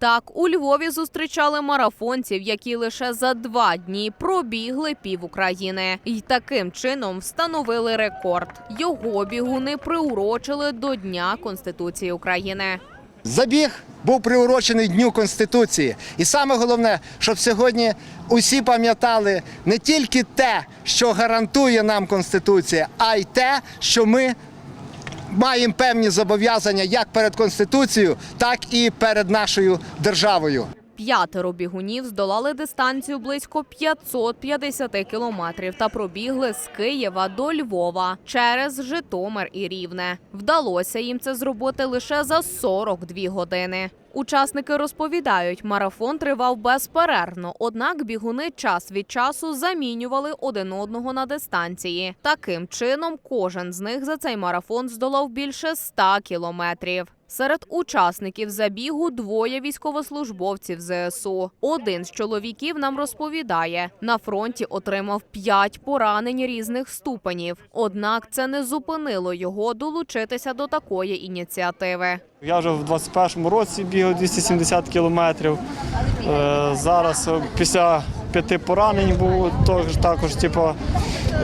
Так, у Львові зустрічали марафонців, які лише за два дні пробігли пів України, і таким чином встановили рекорд. Його бігуни приурочили до Дня Конституції України. Забіг був приурочений Дню Конституції. І саме головне, щоб сьогодні усі пам'ятали не тільки те, що гарантує нам Конституція, а й те, що ми маємо певні зобов'язання як перед Конституцією, так і перед нашою державою. П'ятеро бігунів здолали дистанцію близько 550 кілометрів та пробігли з Києва до Львова через Житомир і Рівне. Вдалося їм це зробити лише за 42 години. Учасники розповідають, марафон тривав безперервно, однак бігуни час від часу замінювали один одного на дистанції. Таким чином, кожен з них за цей марафон здолав більше 100 кілометрів. Серед учасників забігу двоє військовослужбовців ЗСУ. Один з чоловіків нам розповідає, на фронті отримав п'ять поранень різних ступенів. Однак це не зупинило його долучитися до такої ініціативи. Я вже в 21-му році бігав 270 кілометрів. Е, Зараз е, після п'яти поранень був також, також типу,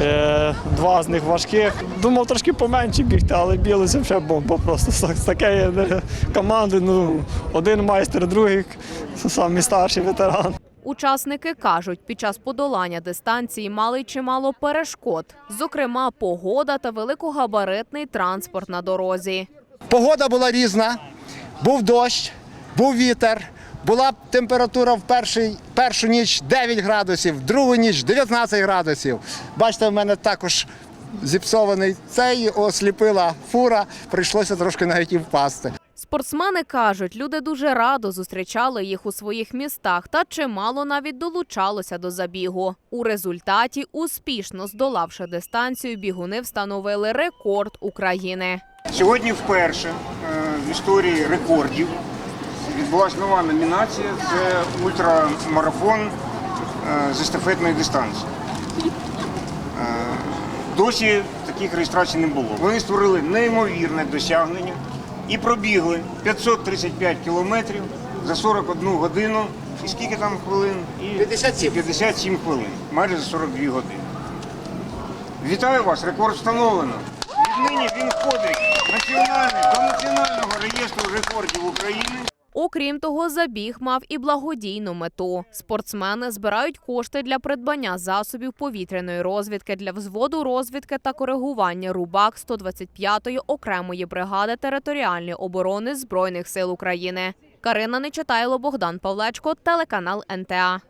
е, два з них важких. Думав трошки поменше бігти, але білося вже бомба. Просто з з такої е, команди. Ну, один майстер, другий самий старший ветеран. Учасники кажуть, під час подолання дистанції мали чимало перешкод, зокрема погода та великогабаритний транспорт на дорозі. Погода була різна, був дощ, був вітер. Була температура в перший, першу ніч 9 градусів, другу ніч 19 градусів. Бачите, в мене також зіпсований цей, осліпила фура, прийшлося трошки навіть і впасти. Спортсмени кажуть, люди дуже радо зустрічали їх у своїх містах та чимало навіть долучалося до забігу. У результаті, успішно здолавши дистанцію, бігуни встановили рекорд України. Сьогодні вперше е, в історії рекордів відбулася нова номінація. Це ультрамарафон е, з естафетної дистанції. Е, Досі таких реєстрацій не було. Вони створили неймовірне досягнення і пробігли 535 кілометрів за 41 годину. І скільки там хвилин? І 57. 57 хвилин, майже за 42 години. Вітаю вас, рекорд встановлено. Віднині він входить національний, до Національного реєстру рекордів України. Окрім того, забіг мав і благодійну мету. Спортсмени збирають кошти для придбання засобів повітряної розвідки для взводу розвідки та коригування рубак 125-ї окремої бригади територіальної оборони збройних сил України. Карина Нечитайло, Богдан Павлечко, телеканал НТА.